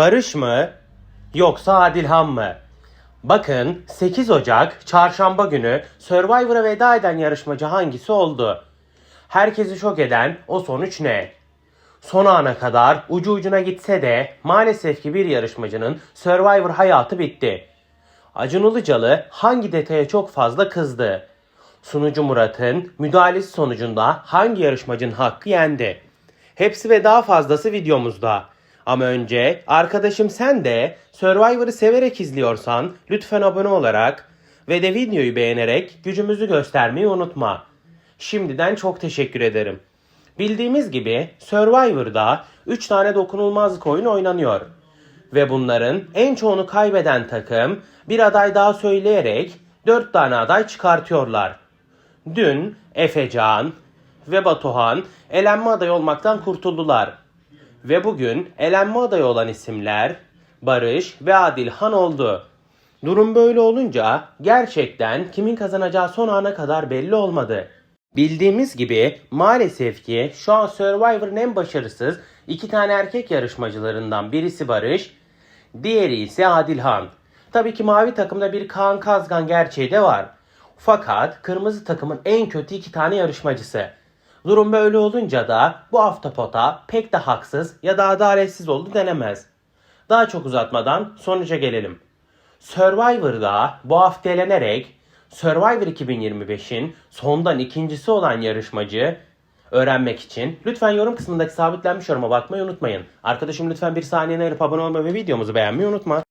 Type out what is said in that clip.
Barış mı yoksa Adilhan mı? Bakın 8 Ocak çarşamba günü Survivor'a veda eden yarışmacı hangisi oldu? Herkesi şok eden o sonuç ne? Son ana kadar ucu ucuna gitse de maalesef ki bir yarışmacının Survivor hayatı bitti. Acun Ilıcalı hangi detaya çok fazla kızdı? Sunucu Murat'ın müdahalesi sonucunda hangi yarışmacının hakkı yendi? Hepsi ve daha fazlası videomuzda. Ama önce arkadaşım sen de Survivor'ı severek izliyorsan lütfen abone olarak ve de videoyu beğenerek gücümüzü göstermeyi unutma. Şimdiden çok teşekkür ederim. Bildiğimiz gibi Survivor'da 3 tane dokunulmazlık oyunu oynanıyor. Ve bunların en çoğunu kaybeden takım bir aday daha söyleyerek 4 tane aday çıkartıyorlar. Dün Efecan ve Batuhan elenme adayı olmaktan kurtuldular. Ve bugün elenme adayı olan isimler Barış ve Adilhan oldu. Durum böyle olunca gerçekten kimin kazanacağı son ana kadar belli olmadı. Bildiğimiz gibi maalesef ki şu an Survivor'ın en başarısız iki tane erkek yarışmacılarından birisi Barış, diğeri ise Adilhan. Tabii ki mavi takımda bir Kaan Kazgan gerçeği de var. Fakat kırmızı takımın en kötü iki tane yarışmacısı. Durum böyle olunca da bu aftapota pek de haksız ya da adaletsiz oldu denemez. Daha çok uzatmadan sonuca gelelim. Survivor'da bu hafta elenerek Survivor 2025'in sondan ikincisi olan yarışmacı öğrenmek için lütfen yorum kısmındaki sabitlenmiş yoruma bakmayı unutmayın. Arkadaşım lütfen bir saniyene ayırıp abone olmayı ve videomuzu beğenmeyi unutma.